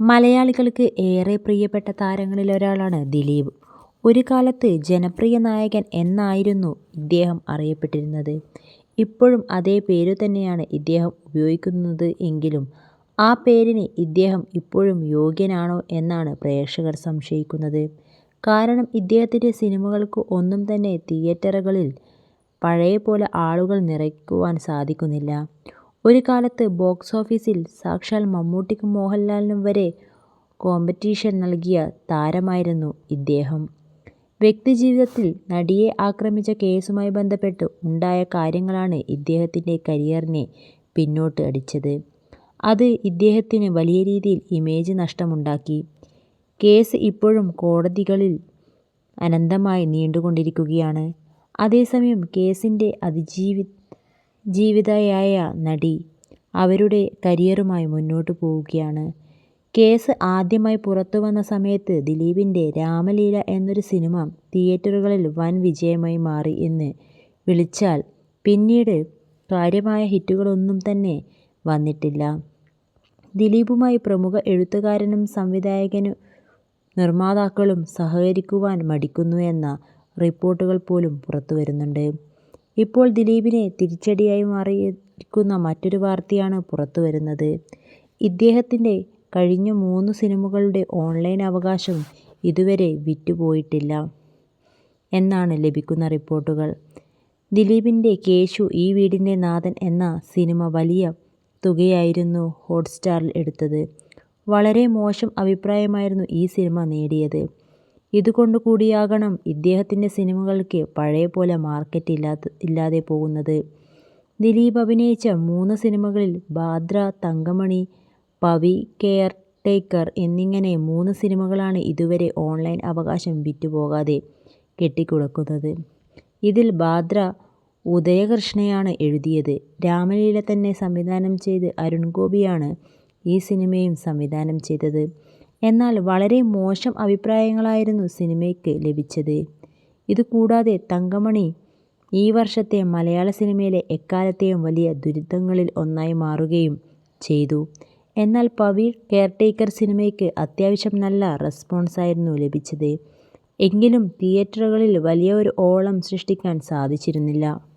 മലയാളികൾക്ക് ഏറെ പ്രിയപ്പെട്ട താരങ്ങളിലൊരാളാണ് ദിലീപ്. ഒരു കാലത്ത് ജനപ്രിയ നായകൻ എന്നായിരുന്നു ഇദ്ദേഹം അറിയപ്പെട്ടിരുന്നത്. ഇപ്പോഴും അതേ പേരുതന്നെയാണ് ഇദ്ദേഹം ഉപയോഗിക്കുന്നത് എങ്കിലും ആ പേരിന് ഇദ്ദേഹം ഇപ്പോഴും യോഗ്യനാണോ എന്നാണ് പ്രേക്ഷകർ സംശയിക്കുന്നത്. കാരണം ഇദ്ദേഹത്തിന്റെ സിനിമകൾക്ക് ഒന്നും തന്നെ തിയേറ്ററുകളിൽ പഴയ പോലെ ആളുകൾ നിറയ്ക്കുവാൻ സാധിക്കുന്നില്ല. ഒരു കാലത്ത് ബോക്സ് ഓഫീസിൽ സാക്ഷാൽ മമ്മൂട്ടിക്കും മോഹൻലാലിനും വരെ കോമ്പറ്റീഷൻ നൽകിയ താരമായിരുന്നു ഇദ്ദേഹം. വ്യക്തിജീവിതത്തിൽ നടിയെ ആക്രമിച്ച കേസുമായി ബന്ധപ്പെട്ട് ഉണ്ടായ കാര്യങ്ങളാണ് ഇദ്ദേഹത്തിന്റെ കരിയറിനെ പിന്നോട്ട് അടിച്ചത്. അത് ഇദ്ദേഹത്തിന് വലിയ രീതിയിൽ ഇമേജ് നഷ്ടമുണ്ടാക്കി. കേസ് ഇപ്പോഴും കോടതികളിൽ അനന്തമായി നീണ്ടുകൊണ്ടിരിക്കുകയാണ്. അതേസമയം കേസിന്റെ അതിജീവിതയായ നടി അവരുടെ കരിയറുമായി മുന്നോട്ട് പോവുകയാണ്. കേസ് ആദ്യമായി പുറത്തു വന്ന സമയത്ത് ദിലീപിന്റെ രാമലീല എന്നൊരു സിനിമ തിയേറ്ററുകളിൽ വൻ വിജയമായി മാറി എന്ന് വിളിച്ചാൽ പിന്നീട് കാര്യമായ ഹിറ്റുകളൊന്നും തന്നെ വന്നിട്ടില്ല. ദിലീപുമായി പ്രമുഖ എഴുത്തുകാരനും സംവിധായകനും നിർമ്മാതാക്കളും സഹകരിക്കുവാൻ മടിക്കുന്നു എന്ന റിപ്പോർട്ടുകൾ പോലും പുറത്തുവരുന്നുണ്ട്. ഇപ്പോൾ ദിലീപിനെ തിരിച്ചടിയായി മാറിയിരിക്കുന്ന മറ്റൊരു വാർത്തയാണ് പുറത്തുവരുന്നത്. ഇദ്ദേഹത്തിന്റെ കഴിഞ്ഞ മൂന്ന് സിനിമകളുടെ ഓൺലൈൻ അവകാശം ഇതുവരെ വിറ്റുപോയിട്ടില്ല എന്നാണ് ലഭിക്കുന്ന റിപ്പോർട്ടുകൾ. ദിലീപിന്റെ കേശു ഈ വീടിന്റെ നാഥൻ എന്ന സിനിമ വലിയ തുകയായിരുന്നു ഹോട്ട്സ്റ്റാറിൽ എടുത്തത്. വളരെ മോശം അഭിപ്രായമായിരുന്നു ഈ സിനിമ നേടിയത്. ഇതുകൊണ്ടു കൂടിയാകണം ഇദ്ദേഹത്തിന്റെ സിനിമകൾക്ക് പഴയ പോലെ മാർക്കറ്റ് ഇല്ലാത്ത ഇല്ലാതെ പോകുന്നത്. ദിലീപ് അഭിനയിച്ച മൂന്ന് സിനിമകളിൽ ഭാദ്ര തങ്കമണി, പവി കെയർ ടേക്കർ എന്നിങ്ങനെ മൂന്ന് സിനിമകളാണ് ഇതുവരെ ഓൺലൈൻ അവകാശം വിറ്റുപോകാതെ കെട്ടിക്കുടക്കുന്നത് ഇതിൽ ഭാദ്ര ഉദയകൃഷ്ണയാണ് എഴുതിയത്. രാമലീല തന്നെ സംവിധാനം ചെയ്ത് അരുൺ ഗോപിയാണ് ഈ സിനിമയും സംവിധാനം ചെയ്തത്. എന്നാൽ വളരെ മോശം അഭിപ്രായങ്ങളായിരുന്നു സിനിമയ്ക്ക് ലഭിച്ചത്. ഇതുകൂടാതെ തങ്കമണി ഈ വർഷത്തെ മലയാള സിനിമയിലെ എക്കാലത്തെയും വലിയ ദുരന്തങ്ങളിൽ ഒന്നായി മാറുകയും ചെയ്തു. എന്നാൽ പവി കെയർടേക്കർ സിനിമയ്ക്ക് അത്യാവശ്യം നല്ല റെസ്പോൺസായിരുന്നു ലഭിച്ചത്. എങ്കിലും തിയേറ്ററുകളിൽ വലിയ ഒരു ഓളം സൃഷ്ടിക്കാൻ സാധിച്ചിരുന്നില്ല.